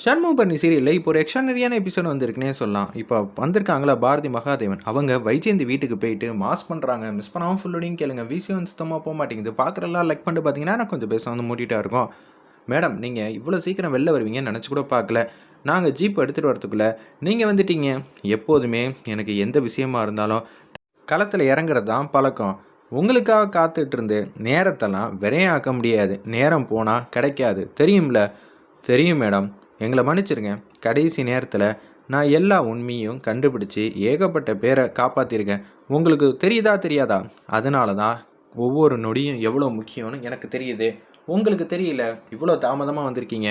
ஷண்முகபரணி சீரியலில் இப்போ ஒரு எக்ஸ்ட்ரானரியான எபிசோட் வந்திருக்குனே சொல்லலாம். இப்போ வந்திருக்காங்களா பாரதி மகாதேவன். அவங்க வைஜெயந்தி வீட்டுக்கு போயிட்டு மாஸ் பண்ணுறாங்க மிஸ் பண்ணாமல் ஃபுல்லோடையும் கேளுங்க. விசியம் சுத்தமாக போக மாட்டேங்குது. பார்க்குறலாம் லைக் பண்ணிட்டு பார்த்தீங்கன்னா நான் கொஞ்சம் பேச வந்து மூட்டிகிட்டா இருக்கும். மேடம் நீங்கள் இவ்வளோ சீக்கிரம் வெளில வருவீங்கன்னு நினச்சி கூட பார்க்கல. நாங்கள் ஜீப் எடுத்துகிட்டு வரதுக்குள்ளே நீங்கள் வந்துட்டீங்க. எப்போதுமே எனக்கு எந்த விஷயமா இருந்தாலும் களத்தில் இறங்குறது தான் பழக்கம். உங்களுக்காக காத்துட்டு இருந்து நேரத்தெல்லாம் விரையாக்க முடியாது. நேரம் போனால் கிடைக்காது. தெரியும்ல? தெரியும் மேடம் எங்களை மன்னிச்சிருங்க. கடைசி நேரத்தில் நான் எல்லா உண்மையும் கண்டுபிடிச்சி ஏகப்பட்ட பேரை காப்பாற்றிருக்கேன் உங்களுக்கு தெரியுதா தெரியாதா? அதனால தான் ஒவ்வொரு நொடியும் எவ்வளோ முக்கியம்னு எனக்கு தெரியுது. உங்களுக்கு தெரியல இவ்வளோ தாமதமாக வந்திருக்கீங்க.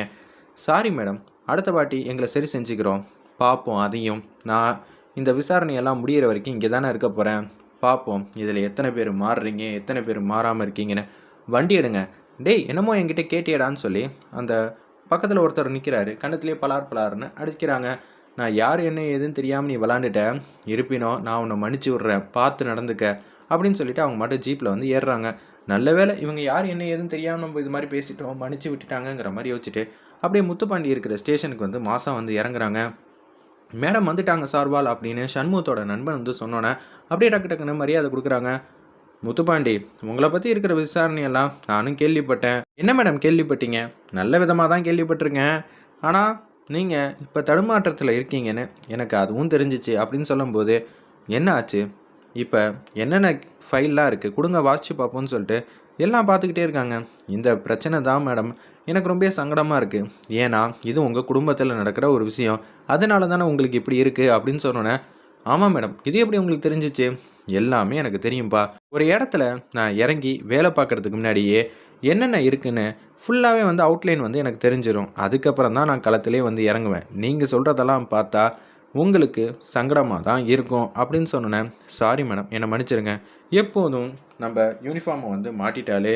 சாரி மேடம் அடுத்த வாட்டி எங்களை சரி செஞ்சுக்கிறோம். பார்ப்போம் அதையும். நான் இந்த விசாரணையெல்லாம் முடியிற வரைக்கும் இங்கே தானே இருக்க போகிறேன் பார்ப்போம் இதில் எத்தனை பேர் மாறுறீங்க எத்தனை பேர் மாறாமல் இருக்கீங்கன்னு. வண்டி எடுங்க. டேய் என்னமோ என்கிட்ட கேட்டியடான்னு சொல்லி அந்த பக்கத்தில் ஒருத்தர் நிற்கிறாரு கண்ணத்துலேயே பலார் பலார்னு அடிக்கிறாங்க. நான் யார் என்ன ஏதுன்னு தெரியாமல் நீ விளாண்டுட்ட? இருப்பினோ நான் உன்னை மன்னிச்சு விட்றேன். பார்த்து நடந்துக்க. அப்படின்னு சொல்லிட்டு அவங்க மட்டும் ஜீப்பில் வந்து ஏறுறாங்க. நல்ல வேளை இவங்க யார் என்ன ஏதுன்னு தெரியாமல் நம்ம இது மாதிரி பேசிட்டோம். மன்னிச்சு விட்டுட்டாங்கங்கிற மாதிரி யோசிச்சுட்டு அப்படியே முத்துப்பாண்டி இருக்கிற ஸ்டேஷனுக்கு வந்து மாதம் வந்து இறங்குறாங்க. மேடம் வந்துட்டாங்க சார்வால் அப்படின்னு சண்முகத்தோட நண்பன் வந்து சொன்னோன்னே அப்படியே டக்கு டக்குன்னு மரியாதை கொடுக்குறாங்க. முத்துப்பாண்டி உங்களை பற்றி இருக்கிற விசாரணையெல்லாம் நானும் கேள்விப்பட்டேன். என்ன மேடம் கேள்விப்பட்டீங்க? நல்ல விதமாக தான் கேள்விப்பட்டிருக்கேன். ஆனால் நீங்கள் இப்போ தடுமாற்றத்தில் இருக்கீங்கன்னு எனக்கு அதுவும் தெரிஞ்சிச்சு அப்படின்னு சொல்லும்போது என்ன ஆச்சு இப்போ என்னென்ன ஃபைல்லாம் இருக்குது கொடுங்க வாசிச்சு பார்ப்போம்னு சொல்லிட்டு எல்லாம் பார்த்துக்கிட்டே இருக்காங்க. இந்த பிரச்சனை தான் மேடம் எனக்கு ரொம்ப சங்கடமாக இருக்குது ஏன்னா இது உங்கள் குடும்பத்தில் நடக்கிற ஒரு விஷயம். அதனால தானே உங்களுக்கு இப்படி இருக்குது அப்படின்னு சொன்னோன்னே ஆமாம் மேடம் இது எப்படி உங்களுக்கு தெரிஞ்சிச்சு? எல்லாமே எனக்கு தெரியும்ப்பா ஒரு இடத்துல நான் இறங்கி வேலை பார்க்குறதுக்கு முன்னாடியே என்னென்ன இருக்குன்னு ஃபுல்லாகவே வந்து அவுட்லைன் வந்து எனக்கு தெரிஞ்சிடும் அதுக்கப்புறம் தான் நான் களத்திலே வந்து இறங்குவேன். நீங்கள் சொல்கிறதெல்லாம் பார்த்தா உங்களுக்கு சங்கடமாக தான் இருக்கும் அப்படின்னு சொன்னேன். சாரி மேடம் என்னை மன்னிச்சிருங்க. எப்போதும் நம்ம யூனிஃபார்மை வந்து மாட்டிட்டாலே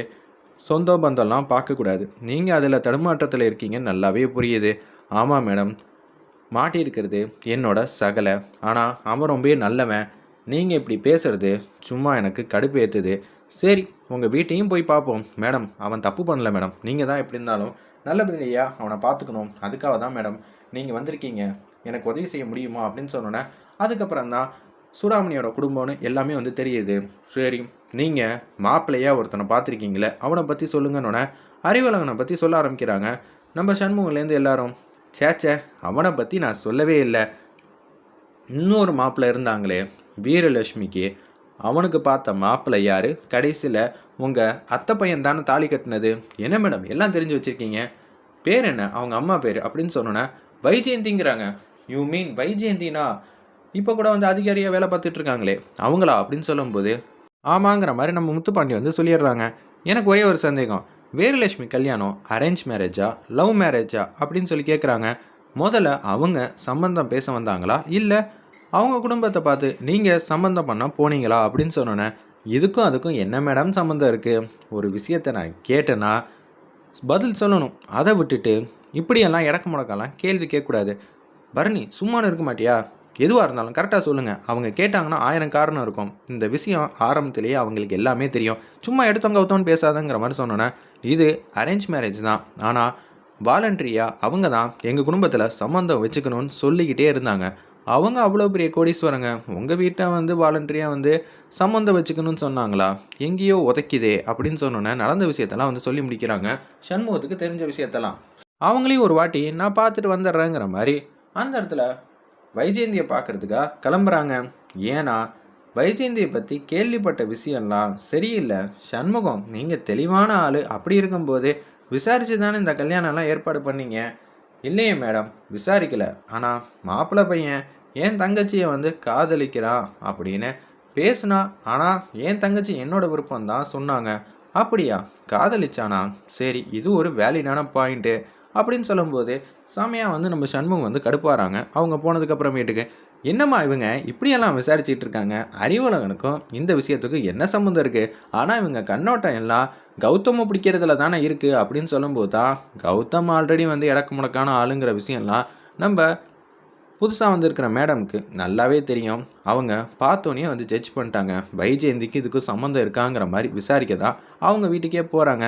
சொந்த பந்தம்லாம் பார்க்கக்கூடாது. நீங்கள் அதில் தடுமாற்றத்தில் இருக்கீங்க நல்லாவே புரியுது. ஆமாம் மேடம் மாட்டியிருக்கிறது என்னோட சகலை. ஆனால் அவன் ரொம்பவே நல்லவன். நீங்கள் இப்படி பேசுகிறது சும்மா எனக்கு கடுப்பு ஏற்றுது சரி உங்கள் வீட்டையும் போய் பார்ப்போம் மேடம் அவன் தப்பு பண்ணல மேடம். நீங்கள் தான் எப்படி இருந்தாலும் நல்லபடியா அவனை பார்த்துக்கணும். அதுக்காக தான் மேடம் நீங்கள் வந்திருக்கீங்க. எனக்கு உதவி செய்ய முடியுமா? அப்படின்னு சொன்னோன்னே அதுக்கப்புறம் தான் சூடாமணியோட குடும்பம்னு எல்லாமே வந்து தெரியுது. சரி நீங்கள் மாப்பிள்ளையாக ஒருத்தனை பார்த்துருக்கீங்களே அவனை பற்றி சொல்லுங்கன்னொன்னே அறிவலகனை பற்றி சொல்ல ஆரம்பிக்கிறாங்க. நம்ம சண்முகலேருந்து எல்லாரும் சேச்சே அவனை பற்றி நான் சொல்லவே இல்லை. இன்னொரு மாப்பிள்ளை இருந்தாங்களே வீரலட்சுமிக்கு அவனுக்கு பார்த்த மாப்பிள்ளை யார்? கடைசியில் உங்கள் அத்தை பையன் தானே தாலி கட்டினது? என்ன மேடம் எல்லாம் தெரிஞ்சு வச்சுருக்கீங்க? பேர் என்ன? அவங்க அம்மா பேர்? அப்படின்னு சொன்னோன்னே வைஜெயந்திங்கிறாங்க. You mean வைஜெயந்தினா? இப்போ கூட வந்து அதிகாரியாக வேலை பார்த்துட்டு இருக்காங்களே அவங்களா? அப்படின்னு சொல்லும்போது ஆமாங்கிற மாதிரி நம்ம முத்துப்பாண்டி வந்து சொல்லிடுறாங்க. எனக்கு ஒரே ஒரு சந்தேகம். வீரலட்சுமி கல்யாணம் அரேஞ்ச் மேரேஜா லவ் மேரேஜா அப்படின்னு சொல்லி கேட்குறாங்க முதல்ல அவங்க சம்பந்தம் பேச வந்தாங்களா? இல்லை அவங்க குடும்பத்தை பார்த்து நீங்கள் சம்மந்தம் பண்ண போனீங்களா? அப்படின்னு சொன்னோன்னே இதுக்கும் அதுக்கும் என்ன மேடம் சம்மந்தம் இருக்குது ஒரு விஷயத்தை நான் கேட்டேன்னா பதில் சொல்லணும். அதை விட்டுட்டு இப்படியெல்லாம் இடக்க முடக்கெல்லாம் கேள்வி கேட்கக்கூடாது. பரணி சும்மானு இருக்க மாட்டியா? எதுவாக இருந்தாலும் கரெக்டாக சொல்லுங்கள் அவங்க கேட்டாங்கன்னா ஆயிரம் காரணம் இருக்கும். இந்த விஷயம் ஆரம்பத்திலேயே அவங்களுக்கு எல்லாமே தெரியும். சும்மா எடுத்தவங்க ஒருத்தவன் பேசாதங்கிற மாதிரி சொன்னோன்னே இது அரேஞ்ச் மேரேஜ் தான். ஆனால் வாலண்டரியாக அவங்க தான் எங்கள் குடும்பத்தில் சம்மந்தம் வச்சுக்கணும்னு சொல்லிக்கிட்டே இருந்தாங்க. அவங்க அவ்வளோ பெரிய கோடீஸ்வரங்க. உங்கள் வீட்டை வந்து வாலண்டரியாக வந்து சம்மந்தம் வச்சுக்கணும்னு சொன்னாங்களா? எங்கேயோ உதைக்குதே அப்படின்னு சொன்னோன்னே நடந்த விஷயத்தெல்லாம் வந்து சொல்லி முடிக்கிறாங்க. சண்முகத்துக்கு தெரிஞ்ச விஷயத்தெல்லாம். அவங்களையும் ஒரு வாட்டி நான் பார்த்துட்டு வந்துடுறேங்கிற மாதிரி அந்த இடத்துல வைஜெயந்தியை பார்க்குறதுக்காக கிளம்புறாங்க. ஏன்னா வைஜெயந்தியை பற்றி கேள்விப்பட்ட விஷயம்லாம் சரியில்லை. சண்முகம் நீங்கள் தெளிவான ஆள். அப்படி இருக்கும்போது விசாரித்து தானே இந்த கல்யாணம்லாம் ஏற்பாடு பண்ணீங்க? இல்லையே மேடம் விசாரிக்கல. ஆனால் மாப்பிள்ளை பையன் என் தங்கச்சியை வந்து காதலிக்கிறான் அப்படின்னு பேசுனா ஆனால் என் தங்கச்சி என்னோட விருப்பம் தான் சொன்னாங்க. அப்படியா? காதலிச்சானா? சரி இது ஒரு வேலிடான பாயிண்ட்டு அப்படின்னு சொல்லும்போது சாமியாக வந்து நம்ம சண்முகம் வந்து கடுப்பாராங்க அவங்க போனதுக்கப்புறமேட்டுக்கு என்னம்மா இவங்க இப்படியெல்லாம் விசாரிச்சுட்டு இருக்காங்க? அறிவுலகனுக்கும் இந்த விஷயத்துக்கும் என்ன சம்மந்தம் இருக்குது ஆனால் இவங்க கண்ணோட்டம் எல்லாம் கௌதம பிடிக்கிறதுல தானே இருக்குது அப்படின்னு சொல்லும்போது தான் கௌதம் ஆல்ரெடி வந்து இடக்கு முடக்கான ஆளுங்கிற விஷயம்லாம் நம்ம புதுசாக வந்திருக்கிற மேடம்க்கு நல்லாவே தெரியும். அவங்க பார்த்தோன்னே வந்து ஜட்ஜ் பண்ணிட்டாங்க. வைஜெயந்திக்கு இதுக்கு சம்மந்தம் இருக்காங்கிற மாதிரி விசாரிக்க தான் அவங்க வீட்டுக்கே போகிறாங்க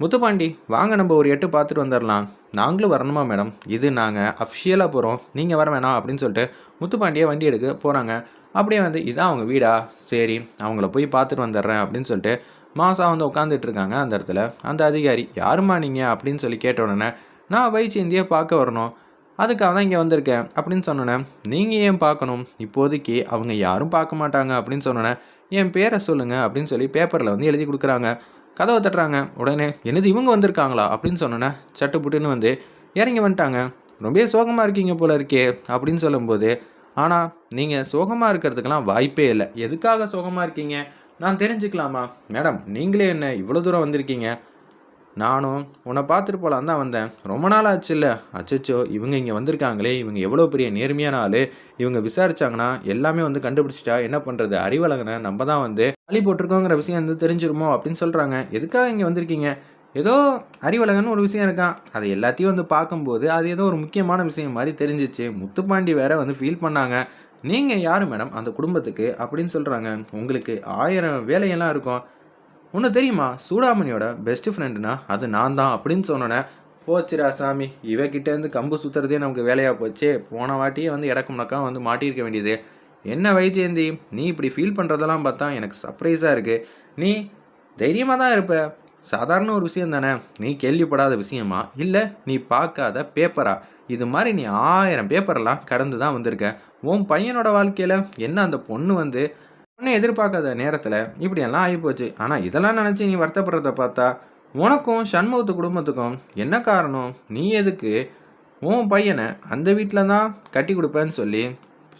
முத்துப்பாண்டி வாங்க நம்ம ஒரு எட்டு பார்த்துட்டு வந்துடலாம் நாங்களும் வரணுமா மேடம்? இது நாங்கள் அஃபிஷியலாக போகிறோம் நீங்கள் வர வேணாம் அப்படின்னு சொல்லிட்டு முத்துப்பாண்டியை வண்டி எடுக்க போகிறாங்க அப்படியே வந்து இதான் அவங்க வீடா? சரி அவங்கள போய் பார்த்துட்டு வந்துடுறேன் அப்படின்னு சொல்லிட்டு மாதம் வந்து உட்காந்துட்டு இருக்காங்க அந்த இடத்துல. அந்த அதிகாரி யாருமா நீங்கள் அப்படின்னு சொல்லி கேட்ட உடனே நான் வைச்சேந்தியை பார்க்க வரணும். அதுக்காக தான் இங்கே வந்திருக்கேன் அப்படின்னு சொன்னோன்னே நீங்கள் ஏன் பார்க்கணும்? இப்போதைக்கு அவங்க யாரும் பார்க்க மாட்டாங்க அப்படின்னு சொன்னோன்னே என் பேரை சொல்லுங்கள் அப்படின்னு சொல்லி பேப்பரில் வந்து எழுதி கொடுக்குறாங்க. கதவை தட்டுறாங்க. உடனே என்னது இவங்க வந்திருக்காங்களா? அப்படின்னு சொன்னோன்னே சட்டு புட்டுன்னு வந்து இறங்கி வந்துட்டாங்க. ரொம்ப சோகமாக இருக்கீங்க போல இருக்கே அப்படின்னு சொல்லும்போது ஆனால் நீங்கள் சோகமாக இருக்கிறதுக்கெல்லாம் வாய்ப்பே இல்லை. எதுக்காக சோகமாக இருக்கீங்க? நான் தெரிஞ்சுக்கலாமா? மேடம் நீங்களே என்ன இவ்வளோ தூரம் வந்திருக்கீங்க? நானும் உன்னை பார்த்துட்டு போகலான் தான் வந்தேன். ரொம்ப நாள் ஆச்சு இல்லை அச்சச்சோ இவங்க இங்கே வந்திருக்காங்களே. இவங்க எவ்வளோ பெரிய நேர்மையான ஆள். இவங்க விசாரிச்சாங்கன்னா எல்லாமே வந்து கண்டுபிடிச்சிட்டா என்ன பண்ணுறது அறிவழகனை நம்ம தான் வந்து வழி போட்டிருக்கோங்கிற விஷயம் வந்து தெரிஞ்சிருமோ அப்படின்னு சொல்கிறாங்க எதுக்காக இங்கே வந்திருக்கீங்க? ஏதோ அறிவழகன் ஒரு விஷயம் இருக்கான். அதை எல்லாத்தையும் வந்து பார்க்கும்போது அது ஏதோ ஒரு முக்கியமான விஷயம் மாதிரி தெரிஞ்சிச்சு. முத்துப்பாண்டி வேற வந்து ஃபீல் பண்ணாங்க. நீங்கள் யார் மேடம் அந்த குடும்பத்துக்கு அப்படின்னு சொல்கிறாங்க உங்களுக்கு ஆயிரம் வேலையெல்லாம் இருக்கும். ஒன்று தெரியுமா? சூடாமணியோட பெஸ்ட் ஃப்ரெண்டுனா அது நான் தான் அப்படின்னு சொன்னோன்னே போச்சுரா சாமி. இவகிட்டேருந்து கம்பு சுற்றுறதே நமக்கு வேலையாக போச்சு. போன வாட்டியே வந்து இடக்கு வந்து மாட்டியிருக்க வேண்டியது. என்ன வைஜெயந்தி? நீ இப்படி ஃபீல் பண்ணுறதெல்லாம் பார்த்தா எனக்கு சர்ப்ரைஸாக இருக்குது நீ தைரியமாக தான் இருப்ப. சாதாரண ஒரு விஷயம் தானே. நீ கேள்விப்படாத விஷயமா? இல்லை நீ பார்க்காத பேப்பரா இது மாதிரி நீ ஆயிரம் பேப்பரெல்லாம் கடந்து தான் வந்திருக்க. உன் பையனோட வாழ்க்கையில் என்ன அந்த பொண்ணு வந்து ஒன்றும் எதிர்பார்க்காத நேரத்தில் இப்படியெல்லாம் ஆகிப்போச்சு. ஆனால் இதெல்லாம் நினச்சி நீ வருத்தப்படுறத பார்த்தா உனக்கும் சண்முகத்து குடும்பத்துக்கும் என்ன காரணம்? நீ எதுக்கு? உன் பையனை அந்த வீட்டில் தான் கட்டி கொடுப்பேன்னு சொல்லி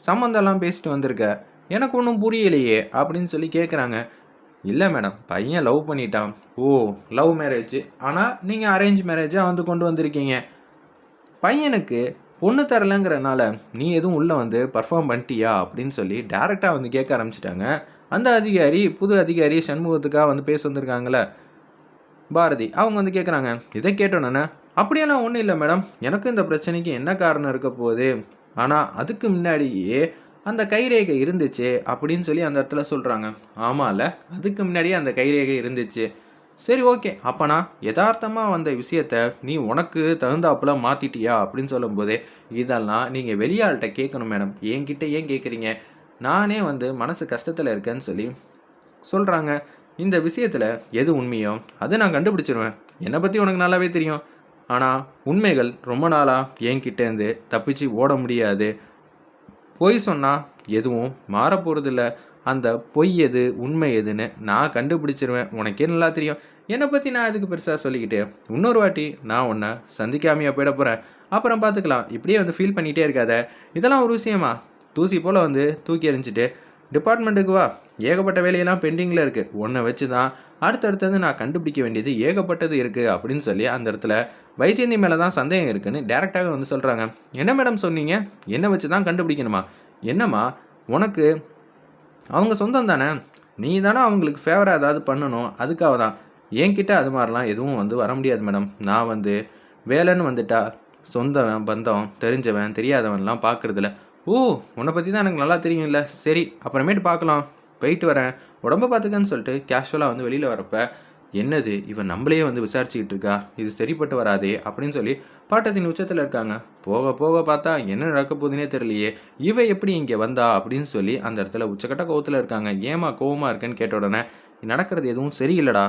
சம்மந்தெல்லாம் பேசிட்டு வந்திருக்க. எனக்கு ஒன்றும் புரியலையே அப்படின்னு சொல்லி கேட்குறாங்க இல்லை மேடம் பையன் லவ் பண்ணிட்டான். ஓ லவ் மேரேஜ். ஆனால் நீங்கள் அரேஞ்ச் மேரேஜாக வந்து கொண்டு வந்திருக்கீங்க. பையனுக்கு பொண்ணு தரலைங்கிறனால நீ எதுவும் உள்ளே வந்து பர்ஃபார்ம் பண்ணிட்டியா அப்படின்னு சொல்லி டேரெக்டாக வந்து கேட்க ஆரம்பிச்சிட்டாங்க. அந்த அதிகாரி புது அதிகாரி சண்முகத்துக்காக வந்து பேச வந்திருக்காங்களே பாரதி அவங்க வந்து கேட்குறாங்க இதை கேட்டோன்னே அப்படியெல்லாம் ஒன்றும் இல்லை மேடம். எனக்கும் இந்த பிரச்சனைக்கு என்ன காரணம் இருக்க போகுது? ஆனால் அதுக்கு முன்னாடியே அந்த கைரேகை இருந்துச்சு அப்படின்னு சொல்லி அந்த இடத்துல சொல்கிறாங்க ஆமாம்ல அதுக்கு முன்னாடியே அந்த கைரேகை இருந்துச்சு. சரி ஓகே. அப்போனா யதார்த்தமாக வந்த விஷயத்த நீ உனக்கு தகுந்தாப்புல மாற்றிட்டியா அப்படின்னு சொல்லும்போது இதெல்லாம் நீங்கள் வெளியாள்கிட்ட கேட்கணும் மேடம். என்கிட்ட ஏன் கேட்குறீங்க நானே வந்து மனசு கஷ்டத்தில் இருக்கேன்னு சொல்லி சொல்கிறாங்க இந்த விஷயத்தில் எது உண்மையோ அதை நான் கண்டுபிடிச்சிருவேன். என்னை பற்றி உனக்கு நல்லாவே தெரியும். ஆனால் உண்மைகள் ரொம்ப நாளாக என்கிட்டேருந்து தப்பிச்சு ஓட முடியாது. பொய் சொன்னால் எதுவும் மாறப்போகிறதில்ல அந்த பொய் எது உண்மை எதுன்னு நான் கண்டுபிடிச்சிருவேன். உனக்கே நல்லா தெரியும். என்னை பற்றி நான் அதுக்கு பெருசாக சொல்லிக்கிட்டு? இன்னொரு வாட்டி நான் உன்னை சந்திக்காமையாக போயிட போகிறேன் அப்புறம் பார்த்துக்கலாம் இப்படியே வந்து ஃபீல் பண்ணிகிட்டே இருக்காத. இதெல்லாம் ஒரு விஷயமா? தூசி போல் வந்து தூக்கி எறிஞ்சிட்டு டிபார்ட்மெண்ட்டுக்கு வா. ஏகப்பட்ட வேலையெல்லாம் பெண்டிங்கில் இருக்குது ஒன்றை வச்சு தான் அடுத்தடுத்தது நான் கண்டுபிடிக்க வேண்டியது ஏகப்பட்டது இருக்குது அப்படின்னு சொல்லி அந்த இடத்துல வைஜெயந்தி மேலே தான் சந்தேகம் இருக்குதுன்னு டேரெக்டாகவே வந்து சொல்கிறாங்க என்ன மேடம் சொன்னீங்க? என்ன வச்சு தான் கண்டுபிடிக்கணுமா? என்னம்மா? உனக்கு அவங்க சொந்தம் தானே? நீ தானே அவங்களுக்கு ஃபேவராக ஏதாவது பண்ணணும். அதுக்காக தான். என்கிட்ட அது மாதிரிலாம் எதுவும் வந்து வர முடியாது மேடம். நான் வந்து வேலைன்னு வந்துட்டா சொந்தவன் பந்தம் தெரிஞ்சவன் தெரியாதவன்லாம் பார்க்குறதில்ல. ஓ உன்னை பற்றி தான் எனக்கு நல்லா தெரியும்ல. சரி அப்புறமேட்டு பார்க்கலாம். போயிட்டு வரேன். உடம்ப பார்த்துக்கன்னு சொல்லிட்டு கேஷுவலாக வந்து வெளியில் வரப்போ என்னது இவன் நம்மளையே வந்து விசாரிச்சுக்கிட்டு இருக்கா? இது சரிப்பட்டு வராதே அப்படின்னு சொல்லி பாட்டத்தின் உச்சத்தில் இருக்காங்க. போக போக பார்த்தா என்ன நடக்க போகுதுன்னே தெரியலையே. இவ எப்படி இங்கே வந்தா அப்படின்னு சொல்லி அந்த இடத்துல உச்சக்கட்ட கோவத்தில் இருக்காங்க. ஏமா கோவமாக இருக்கேன்னு கேட்ட உடனே நடக்கிறது எதுவும் சரியில்லடா.